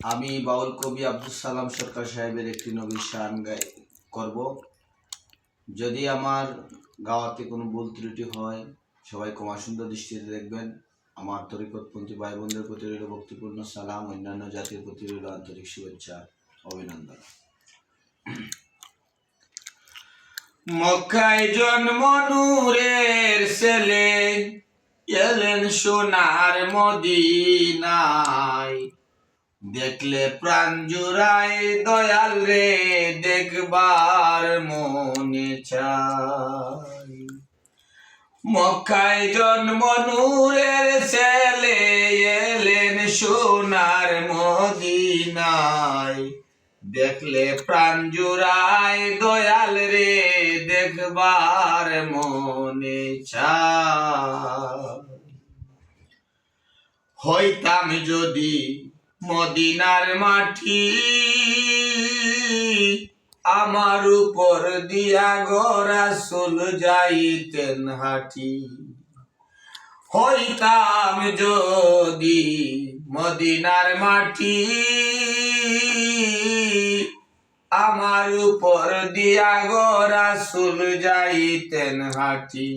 আমি বাউল কবি আব্দুল সালাম সরকার সাহেবের একটি নবীর শান গাই, করব। যদি আমার গাওয়াতে কোনো ভুল ত্রুটি হয়, সবাই ক্ষমা সুন্দর দৃষ্টিতে দেখবেন। আমার তরিকতপন্থী ভাই বোনদের প্রতি রইল ভক্তিপূর্ণ সালাম, অন্যান্য জাতির প্রতি রইল আন্তরিক শুভেচ্ছা, অভিনন্দন। মক্কায় জন্ম নূরের ছেলে, এলেন সোনার মদিনায়। দেখলে প্রাণ জুড়ায় দয়াল রে, দেখবার মনে চাই। মক্কায় জন্ম নূরের ছেলে এলেন সোনার মদিনায়। দেখলে প্রাণ জুড়ায় দয়াল রে, দেখবার মনে চায় হইতাম যদি মদিনার মাটি আমার উপর দিয়া গড়া সুল যাইতেন হাঁটি। হইতাম যদি মদিনার মাটি আমার উপর দিয়া গড়া সুল যাইতেন হাঁটি।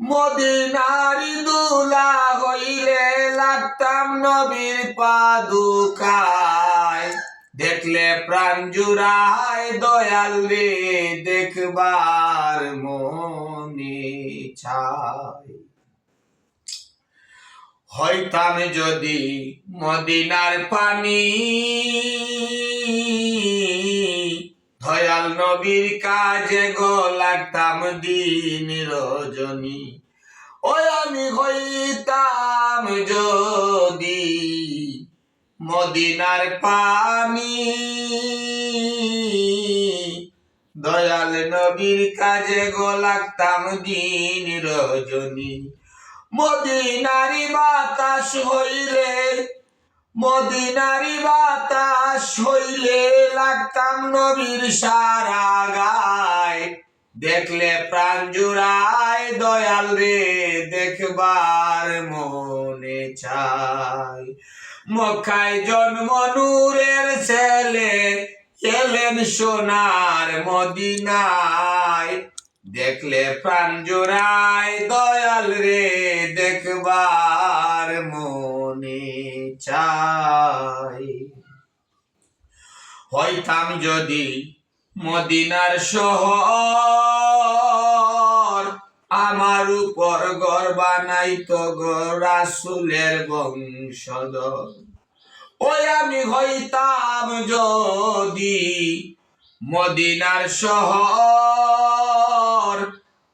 মদিনারি দুলা হইলে লাগতাম নবীর পাদুকায়। দেখলে প্রাণ জুড়ায় দয়াল রে, দেখবার মনে চায়। হইতাম যদি মদিনার পানি দয়াল নবীর কাজে গো লাগতাম দিন রজনী। ওই আমি হইতাম যদি মদিনার পানি। দয়াল নবীর কাজে গো লাগতাম দিন রজনী। মদিনারি বাতাস হইলে মদিনারি বাতাস হইলে লাগতাম নবীর সারা গায় দেখলে প্রাণ জুড়ায় দয়াল রে, দেখবার মনে চাই। মক্কায় জন্ম নূরের ছেলে, এলেন সোনার মদিনায়। দেখলে প্রাণ জোড়ায় দয়াল রে, দেখবার মনে চাই। হইতাম যদি মদিনার শহর, আমার উপর গর বানাইতো রাসুলের বংশধর। ওই আমি হইতাম যদি মদিনার শহর,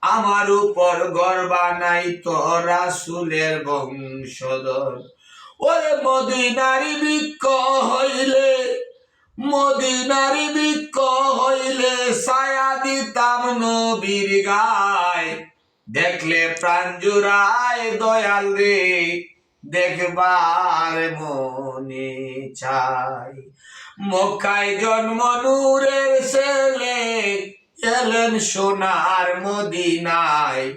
আমার উপর গর বানাইতো রাসুলের বংশধর। ওই মদিনারি বৃক্ষ হইলে মদিনারি বৃক্ষ হইলে ছায়া দিতাম নবীর গায়। দেখলে প্রাণ জুড়ায় দয়াল রে, দেখবার মনে চাই। মক্কায় জন্ম নূরের ছেলে এলেন সোনার মদিনায়।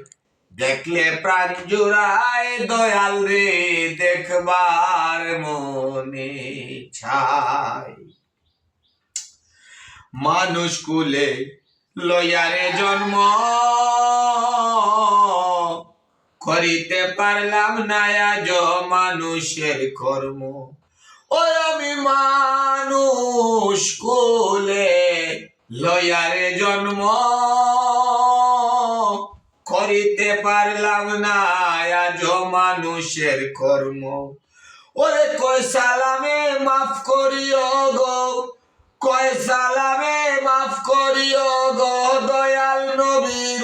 দেখলে প্রাণ দয়াল রে, দেখবার মনে চাই। মানুষ কুলে লয়ারে জন্ম। করিতে পারলাম না আজ মানুষের কর্ম। ওই আমি মানুষ কুলে লয়ারে জন্ম। করিতে পারলাম না আজ মানুষের কর্ম। ওরে কই সালামে মাফ করিও গো। কয় সালামে মাফ করিও গো দয়াল নবীর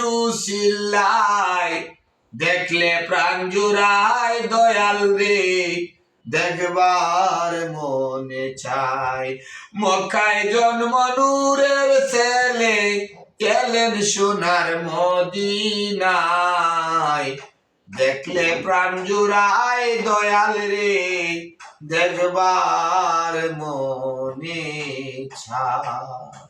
দেখলে প্রাণ জুড়ায় দয়াল রে, দেখবার মনে চাই। মক্কায় জন্ম নূরের ছেলে এলেন সোনার মদিনায়। দেখলে প্রাণ জুড়ায় দয়াল রে দেখবার মনে চায়